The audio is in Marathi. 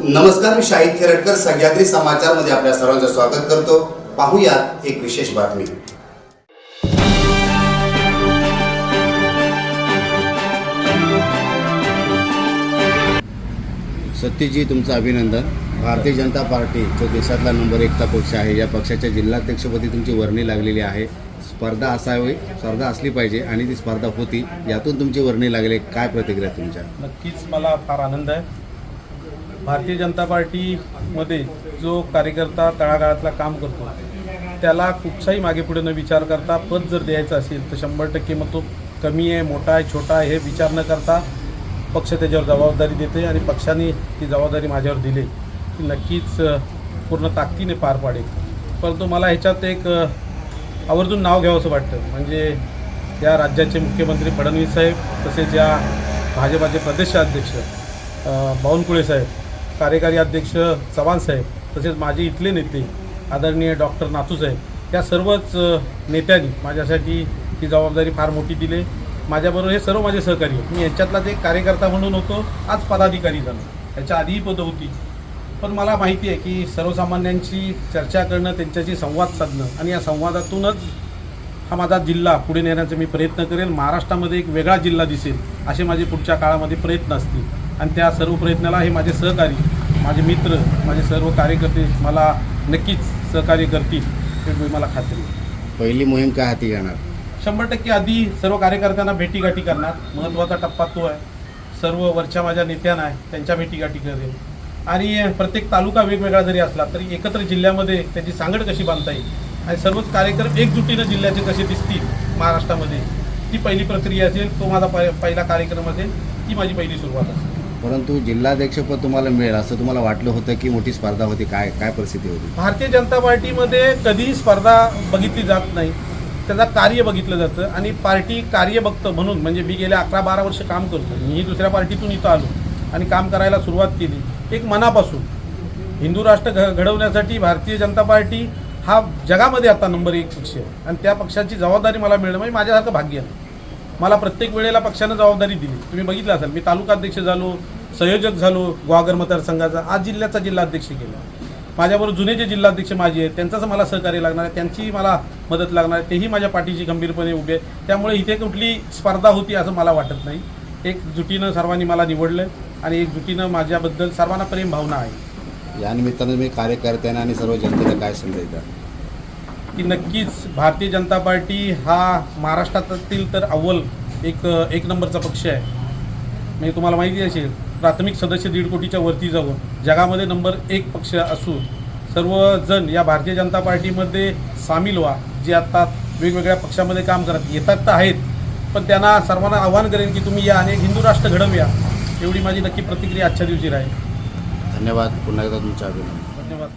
नमस्कार मी शाहिद खेरटकर सह्याद्री समाचारमध्ये आपल्या सर्वांचं स्वागत करतो. पाहूयात एक विशेष बातमी. सत्यजी तुमचं अभिनंदन. भारतीय जनता पार्टी जो देशातला नंबर एकचा पक्ष आहे या पक्षाच्या जिल्हाध्यक्षपदी तुमची वर्णी लागलेली आहे. स्पर्धा असावी स्पर्धा असली पाहिजे आणि ती स्पर्धा होती. यातून तुमची वर्णी लागली. काय प्रतिक्रिया तुमच्या? नक्कीच मला फार आनंद आहे. भारतीय जनता पार्टीमध्ये जो कार्यकर्ता तळागाळातला काम करतो त्याला कुठचाही मागे पुढे न विचार करता पद जर द्यायचं असेल तर शंभर टक्के मग तो कमी आहे मोठा आहे छोटा आहे हे विचार न करता पक्ष त्याच्यावर जबाबदारी देते आणि पक्षाने ती जबाबदारी माझ्यावर दिली. ती नक्कीच पूर्ण ताकदीने पार पाडेल. परंतु मला ह्याच्यात एक आवर्जून नाव घ्यावं असं वाटतं. म्हणजे या राज्याचे मुख्यमंत्री फडणवीस साहेब तसेच या भाजपाचे प्रदेशाध्यक्ष बावनकुळे साहेब कार्यकारी अध्यक्ष चव्हाण साहेब तसेच माझे इथले नेते आदरणीय डॉक्टर नाथूसाहेब या सर्वच नेत्यांनी माझ्यासाठी ही जबाबदारी फार मोठी दिली. माझ्याबरोबर हे सर्व माझे सहकारी आहेत. मी यांच्यातलाच एक कार्यकर्ता म्हणून होतो आज पदाधिकारी झालो. याच्या आधीही पदं होती. पण मला माहिती आहे की सर्वसामान्यांची चर्चा करणं त्यांच्याशी संवाद साधणं आणि या संवादातूनच हा माझा जिल्हा पुढे नेण्याचा मी प्रयत्न करेन महाराष्ट्रामध्ये एक वेगळा जिल्हा दिसेल असे माझे पुढच्या काळामध्ये प्रयत्न असतील. आणि त्या सर्व प्रयत्नाला हे माझे सहकारी माझे मित्र माझे सर्व कार्यकर्ते मला नक्कीच सहकार्य करतील हे मला खात्री पहिली मोहीम काय हाती घेणार? शंभर टक्के आधी सर्व कार्यकर्त्यांना भेटीगाठी करणार. महत्त्वाचा टप्पा तो आहे. सर्व वरच्या माझ्या नेत्यांना आहे त्यांच्या भेटीगाठी करेल. आणि प्रत्येक तालुका वेगवेगळा जरी असला तरी एकत्र जिल्ह्यामध्ये त्याची सांगड कशी बांधता येईल? आणि सर्वच कार्यक्रम एकजुटीनं जिल्ह्याचे कसे दिसतील महाराष्ट्रामध्ये? ती पहिली प्रक्रिया असेल तो माझा पहि- पहिला कार्यक्रम असेल ती माझी पहिली सुरुवात असेल. परंतु जिल्हाध्यक्षपद तुम्हाला मिळेल असं तुम्हाला वाटलं होतं की मोठी स्पर्धा होती? काय काय परिस्थिती होती? भारतीय जनता पार्टीमध्ये कधीही स्पर्धा बघितली जात नाही. त्याचं कार्य बघितलं जातं आणि पार्टी कार्य बघतं म्हणून म्हणजे मी गेल्या अकरा बारा वर्ष काम करतो. मीही दुसऱ्या पार्टीतून इथं आलो आणि काम करायला सुरुवात केली. एक मनापासून. हिंदू राष्ट्र घ घडवण्यासाठी भारतीय जनता पार्टी हा जगामध्ये आता नंबर एक पक्ष आहे. आणि त्या पक्षाची जबाबदारी मला मिळणं म्हणजे माझ्यासारखं भाग्य आहे. मला प्रत्येक वेळेला पक्षानं जबाबदारी दिली. तुम्ही बघितलं असाल मी तालुकाध्यक्ष झालो संयोजक झालो गुहागर मतदारसंघाचा. आज जिल्ह्याचा जिल्हाध्यक्ष केला माझ्याबरोबर जुने जे जिल्हाध्यक्ष माझे आहेत त्यांचंच मला सहकार्य लागणार आहे त्यांची मला मदत लागणार आहे तेही माझ्या पाठीशी गंभीरपणे उभे आहेत. त्यामुळे इथे कुठली स्पर्धा होती असं मला वाटत नाही. एक जुटीनं सर्वांनी मला निवडलं आणि एक जुटीनं माझ्याबद्दल सर्वांना प्रेम भावना आहे. या निमित्तानं मी कार्यकर्त्यांना आणि सर्व जनतेला काय द्या की नक्कीच भारतीय जनता पार्टी हा महाराष्ट्रातील तर अव्वल एक एक नंबरचा पक्ष आहे. म्हणजे तुम्हाला माहिती असेल प्राथमिक सदस्य दीड कोटीच्या वरती जाऊन जगामध्ये नंबर एक पक्ष असून सर्वजण या भारतीय जनता पार्टीमध्ये सामील व्हा जे आता वेगवेगळ्या पक्षामध्ये काम करत येतात तर आहेत पण त्यांना सर्वांना आव्हान करेन की तुम्ही या आणि हिंदू राष्ट्र घडवूया एवढी माझी नक्की प्रतिक्रिया आजच्या दिवशी राहील. धन्यवाद. पुन्हा एकदा तुमच्या अभिनंदन. धन्यवाद.